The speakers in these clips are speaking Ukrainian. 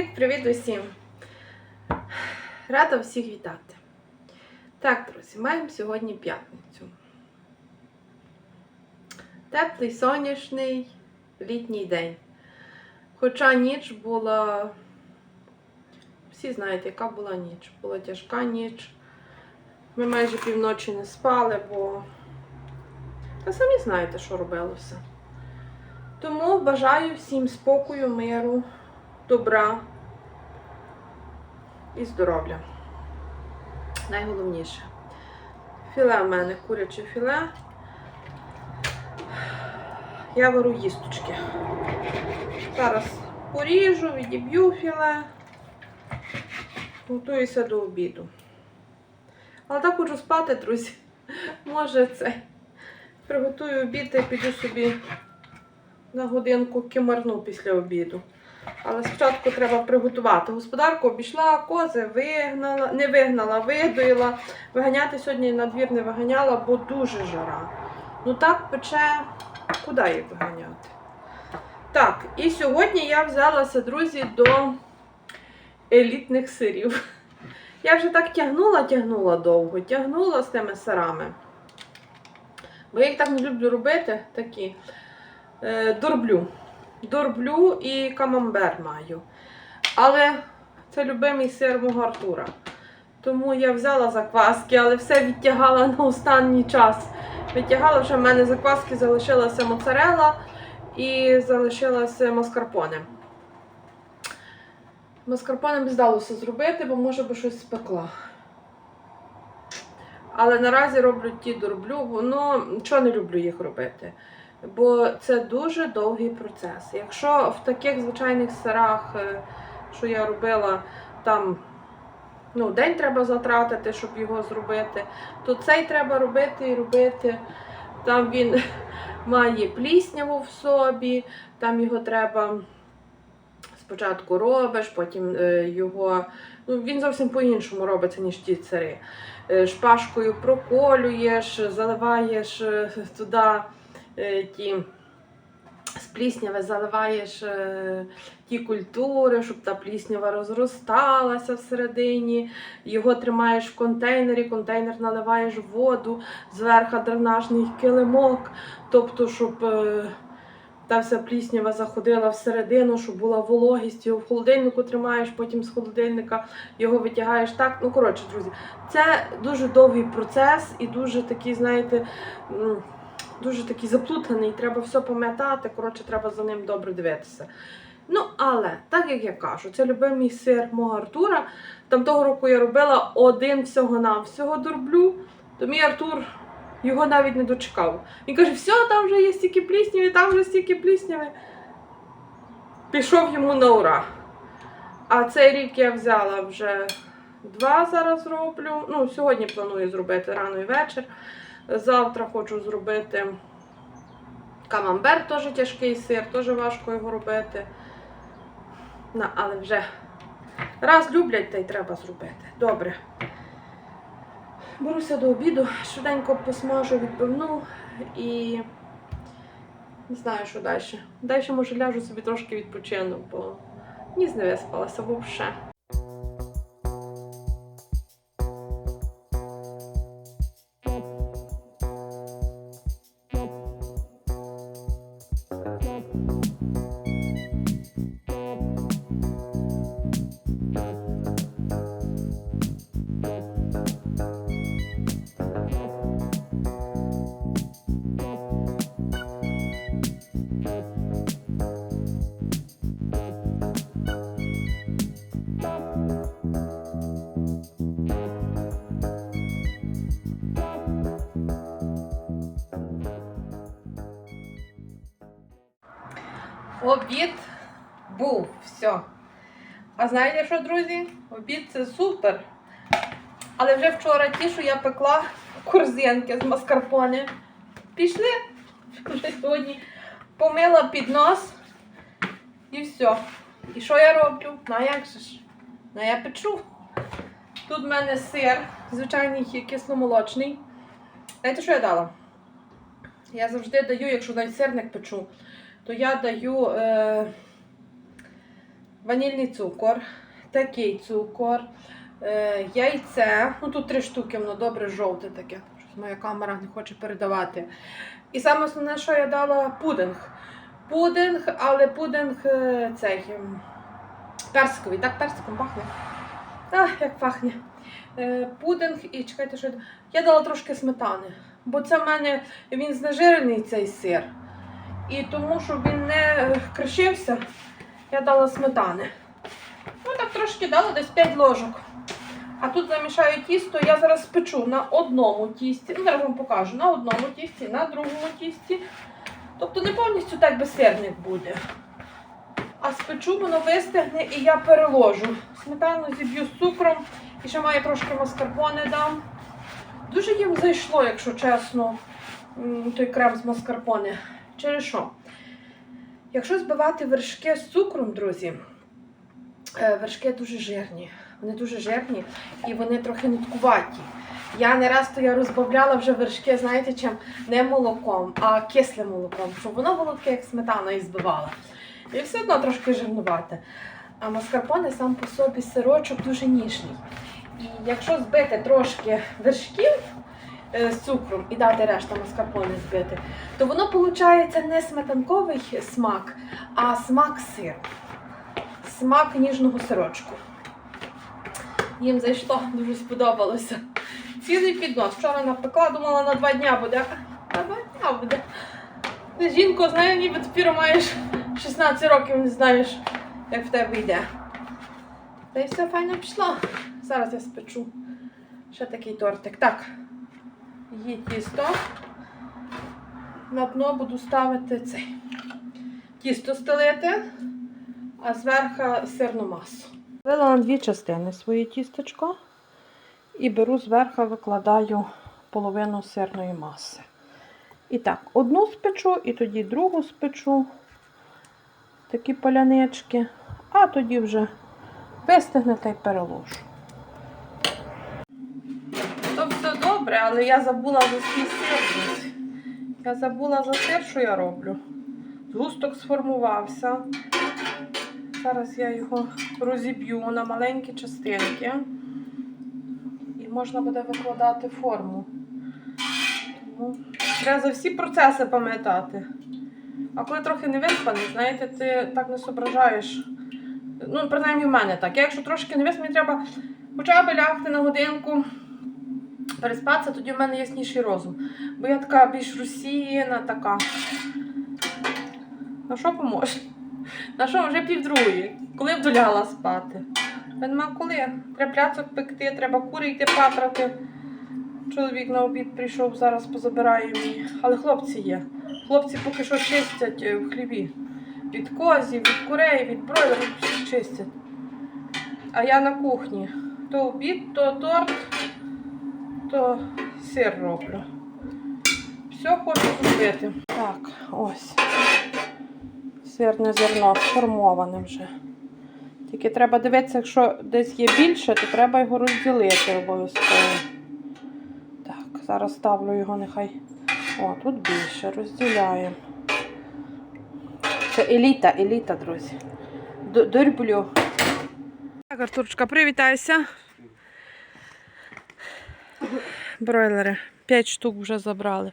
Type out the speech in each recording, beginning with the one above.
Привіт-привіт усім! Рада всіх вітати. Так, друзі, маємо сьогодні п'ятницю. Теплий, сонячний літній день. Хоча ніч була. Всі знаєте, яка була ніч. Була тяжка ніч. Ми майже півночі не спали, бо та самі знаєте, що робилося. Тому бажаю всім спокою, миру, добра і здоров'я. Найголовніше. Філе в мене куряче філе. Я беру їсточки. Зараз поріжу, відіб'ю філе. Готуюся до обіду. Але так хочу спати, друзі. Може це. Приготую обід і піду собі на годинку кимарну після обіду. Але спочатку треба приготувати. Господарку обійшла, кози вигнала, не вигнала, видоїла. Виганяти сьогодні на двір не виганяла, бо дуже жара. Ну так пече, куди її виганяти? Так, і сьогодні я взялася, друзі, до елітних сирів. Я вже так тягнула, тягнула довго, тягнула з тими сирами. Бо я їх так не люблю робити, такі. Е, дорблю. Дорблю і камамбер маю. Але це любимий сир мого Артура. Тому я взяла закваски, але все відтягала на останній час. Відтягала, вже в мене закваски залишилася моцарела і залишилася маскарпоне. Маскарпоне б здалося зробити, бо може би щось спекла. Але наразі роблю ті дорблю, воно чого не люблю їх робити. Бо це дуже довгий процес. Якщо в таких звичайних сирах, е, що я робила, там ну, день треба затратити, щоб його зробити, то цей треба робити і робити. Там він має плісняву в собі, там його треба спочатку робиш, потім е, його. Ну, він зовсім по-іншому робиться, ніж ті сири. Е, Шпажкою проколюєш, заливаєш туди ті з плісняви заливаєш е, ті культури, щоб та пліснява розросталася всередині. Його тримаєш в контейнері, контейнер наливаєш в воду, зверху дренажний килимок, тобто, щоб е, та вся пліснява заходила всередину, щоб була вологість, його в холодильнику тримаєш, потім з холодильника його витягаєш так. Ну, коротше, друзі, це дуже довгий процес і дуже такий, знаєте, дуже такий заплутаний, треба все пам'ятати, коротше, треба за ним добре дивитися. Ну, але, так як я кажу, це любимий сир мого Артура. Там того року я робила один всього-навсього дорблю, то мій Артур його навіть не дочекав. Він каже, все, там вже є стільки плісняви, там вже стільки плісняви. Пішов йому на ура. А цей рік я взяла вже два зараз роблю. Ну, сьогодні планую зробити рано і вечір. Завтра хочу зробити камамбер, теж тяжкий сир, теж важко його робити. На, але вже раз люблять, та й треба зробити. Добре. Беруся до обіду, швиденько посмажу відбивну і не знаю, що далі. Далі, може, ляжу собі трошки відпочину, бо ніс не виспалася взагалі. Обід був, все. А знаєте що, друзі? Обід це супер. Але вже вчора ті, що я пекла корзинки з маскарпоне, пішли. Вже сьогодні помила піднос і все. І що я роблю? Ну як же ж? Ну я печу. Тут в мене сир, звичайний кисломолочний. Знаєте, що я дала? Я завжди даю, якщо навіть сирник печу, то я даю е, ванільний цукор, такий цукор, е, яйце. Ну тут три штуки, воно добре жовте таке. Моя камера не хоче передавати. І саме основне, що я дала пудинг. Пудинг, але пудинг е, цей ем, персиковий. Так, персиком пахне. А, як пахне. Е, Пудинг і чекайте, що я дала трошки сметани. Бо це в мене він знежирений цей сир. І тому, щоб він не е, кришився, я дала сметани. Ну так трошки дала десь 5 ложок. А тут замішаю тісто, я зараз спечу на одному тісті. Ну, зараз вам покажу, на одному тісті, на другому тісті. Тобто не повністю так би буде. А спечу, воно вистигне і я переложу. Сметану зіб'ю з цукром і ще маю трошки маскарпоне дам. Дуже їм зайшло, якщо чесно, той крем з маскарпоне. Через що? Якщо збивати вершки з цукром, друзі, е, вершки дуже жирні. Вони дуже жирні і вони трохи ниткуваті. Я не раз то я розбавляла вже вершки, знаєте чим? Не молоком, а кислим молоком, щоб воно було таке, як сметана і збивала. І все одно трошки жирнувате. А маскарпоне сам по собі сирочок дуже ніжний. І якщо збити трошки вершків з цукром і дати решту маскарпоне збити, то воно виходить не сметанковий смак, а смак сиру. Смак ніжного сирочку. Їм зайшло, дуже сподобалося. Цілий піднос. Вчора напекла, думала на два дня буде. На два дня буде. Жінко, знаю, ніби тепер маєш 16 років, не знаєш, як в тебе йде. Та й все файно пішло. Зараз я спечу. Ще такий тортик. Так, є тісто. На дно буду ставити цей. Тісто стелити, а зверху сирну масу. Вила на дві частини своє тістечко і беру зверху, викладаю половину сирної маси. І так, одну спечу, і тоді другу спечу. Такі полянички, а тоді вже вистигне та й переложу. Добре, але я забула за свій сир. Я забула за сир, що я роблю. Згусток сформувався. Зараз я його розіб'ю на маленькі частинки. І можна буде викладати форму. Тому треба за всі процеси пам'ятати. А коли трохи не виспаний, знаєте, ти так не зображаєш. Ну, принаймні в мене так. Я якщо трошки не виспаний, треба хоча б лягти на годинку, переспатися, тоді в мене ясніший розум. Бо я така більш розсіяна, така. На що поможе? На що вже півдругої? Коли б долягала спати? Та нема коли. Треба пляцок пекти, треба кури йти патрати. Чоловік на обід прийшов, зараз позабирає мені. Але хлопці є. Хлопці поки що чистять е, в хлібі. Від козів, від курей, від бройлерів чистять. А я на кухні. То обід, то торт, то сир роблю. Все хочу зробити. Так, ось. Сирне зерно сформоване вже. Тільки треба дивитися, якщо десь є більше, то треба його розділити обов'язково. Так, зараз ставлю його нехай. О, тут більше. Розділяємо. Це еліта, еліта, друзі. Дорблю. Так, Артурчка, привітайся. Бройлери. П'ять штук вже забрали.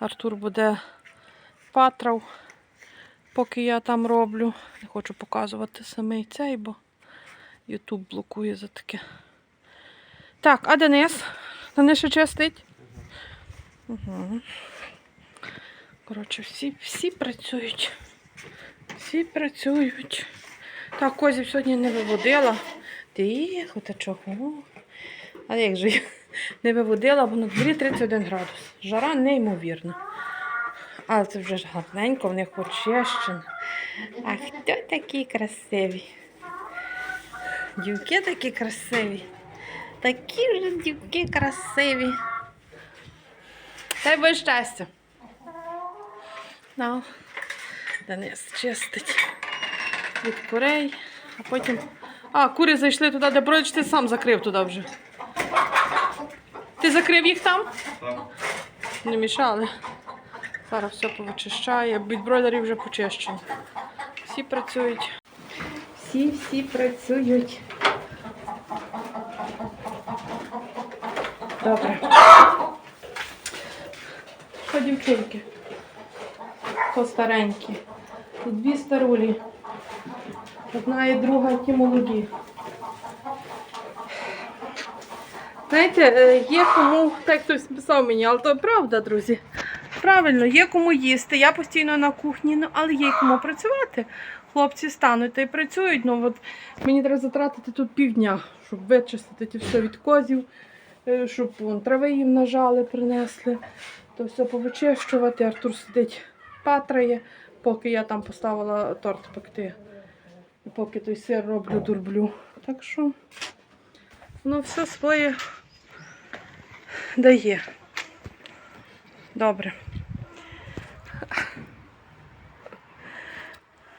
Артур буде патрав, поки я там роблю. Не хочу показувати самий цей, бо Ютуб блокує за таке. Так, а Денис? Денис чистить? Угу. Коротше, всі, всі працюють. Всі працюють. Так, козів сьогодні не виводила. Тихо, та чого? А як же я не виводила, бо на дворі 31 градус. Жара неймовірна. Але це вже ж гарненько, в них очищено. А хто такі красиві? Дівки такі красиві. Такі ж дівки красиві. Дай Боже щастя. Ну, Денис чистить від курей, а потім. А, кури зайшли туди, де бродиш, ти сам закрив туди вже. Ти закрив їх там? Так. Не мішали. Зараз все повичищає. Від бройлерів вже почищено. Всі працюють. всі-всі працюють. Добре. Що дівчинки? То старенькі. Тут дві старулі. Одна і друга ті молоді. Знаєте, е, є кому, так хтось писав мені, але то правда, друзі. Правильно, є кому їсти. Я постійно на кухні, ну, але є кому працювати. Хлопці стануть та й працюють. Ну от мені треба затратити тут півдня, щоб вичистити ті все від козів, е, щоб вон, трави їм нажали, принесли, то все повичищувати. Артур сидить, патрає, поки я там поставила торт пекти. І поки той сир роблю, дурблю. Так що воно все своє дає. Добре.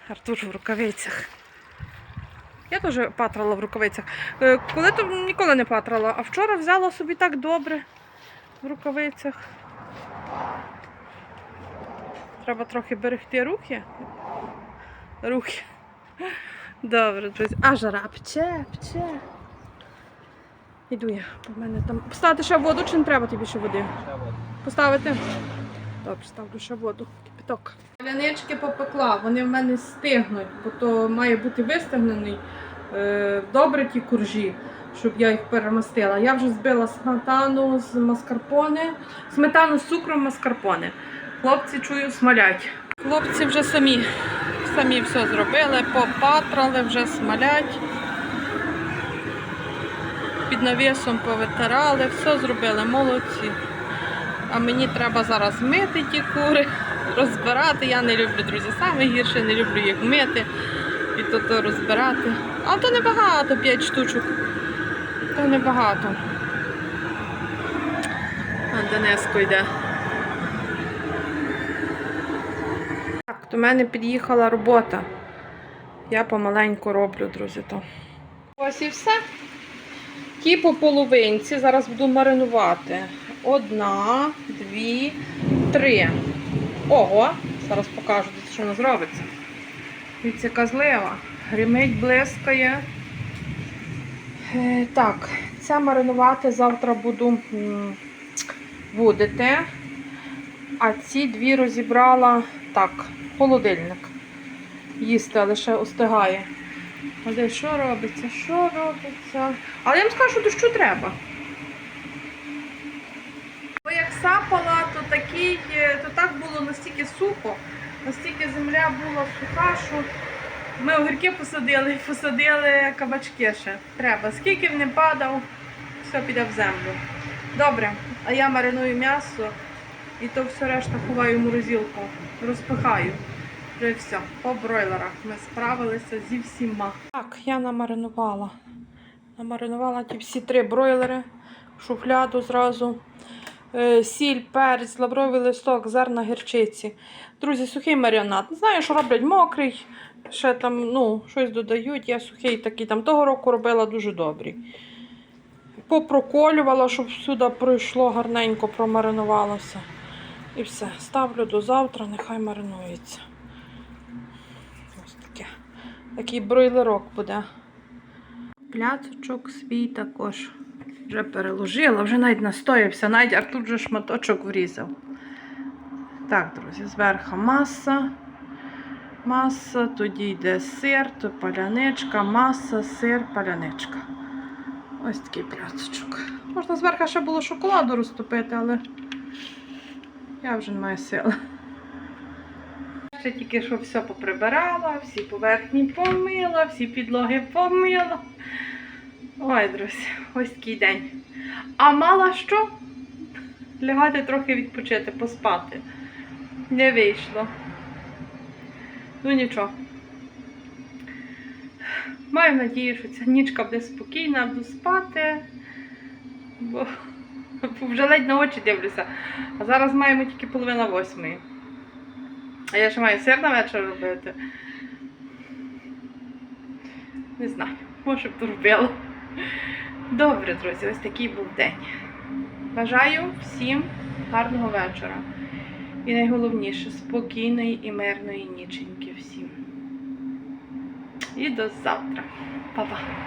Артур в рукавицях. Я теж патрала в рукавицях. Е, Коли то ніколи не патрала, а вчора взяла собі так добре в рукавицях. Треба трохи берегти рухи. Рухи. Добре, друзі. А жара пче, пче. Іду я, в мене там. Поставити ще воду чи не треба тобі ще води? Поставити? Добре, ставлю ще воду, кипяток. Палянички попекла, вони в мене стигнуть, бо то має бути вистигнений е, добре ті куржі, щоб я їх перемастила. Я вже збила сметану з маскарпоне, сметану з цукром маскарпоне. Хлопці чую смалять. Хлопці вже самі, самі все зробили, попатрали, вже смалять. Під навісом повитирали, все зробили, молодці. А мені треба зараз мити ті кури, розбирати. Я не люблю, друзі, саме гірше не люблю їх мити і то, то розбирати. А то небагато, 5 штучок. То небагато. А Дениско йде. Так, до мене під'їхала робота. Я помаленьку роблю, друзі. то. Ось і все. Ті по половинці зараз буду маринувати. Одна, дві, три. Ого, зараз покажу, що воно зробиться. Дивіться, яка злива. Гримить, блискає. Е, так, це маринувати завтра буду будете. А ці дві розібрала так, холодильник. Їсти, ще остигає. А де що робиться? Що робиться? Але я вам скажу, що дощу треба. Бо як сапала, то такий, е, то так було настільки сухо, настільки земля була суха, що ми огірки посадили, посадили кабачки ще. Треба. Скільки б не падав, все піде в землю. Добре, а я мариную м'ясо і то все решта ховаю в морозилку, розпихаю. Вже все, по бройлерах ми справилися зі всіма. Так, я намаринувала. Намаринувала ті всі три бройлери, шуфляду зразу. Е, Сіль, перець, лавровий листок, зерна гірчиці. Друзі, сухий маріонад. Знаю, що роблять мокрий, ще там ну, щось додають. Я сухий такий там того року робила дуже добрий. Попроколювала, щоб сюди пройшло гарненько, промаринувалося. І все. Ставлю до завтра, нехай маринується. Такий бройлерок буде. Пляцочок свій також вже переложила, вже навіть настоявся, навіть Артур вже шматочок врізав. Так, друзі, зверху маса. Маса, тоді йде сир, то паляничка, маса, сир, паляничка. Ось такий пляцочок. Можна зверху ще було шоколаду розтопити, але я вже не маю сили. Ще тільки що все поприбирала, всі поверхні помила, всі підлоги помила. Ой, друзі, ось такий день. А мала що? Лягати трохи відпочити, поспати. Не вийшло. Ну нічого. Маю надію, що ця нічка буде спокійна, буду спати. Бо вже ледь на очі дивлюся. А зараз маємо тільки половина восьмої. А я ще маю сир на вечір робити. Не знаю, може б робила. Добре, друзі, ось такий був день. Бажаю всім гарного вечора. І найголовніше спокійної і мирної ніченьки всім. І до завтра. Па-па.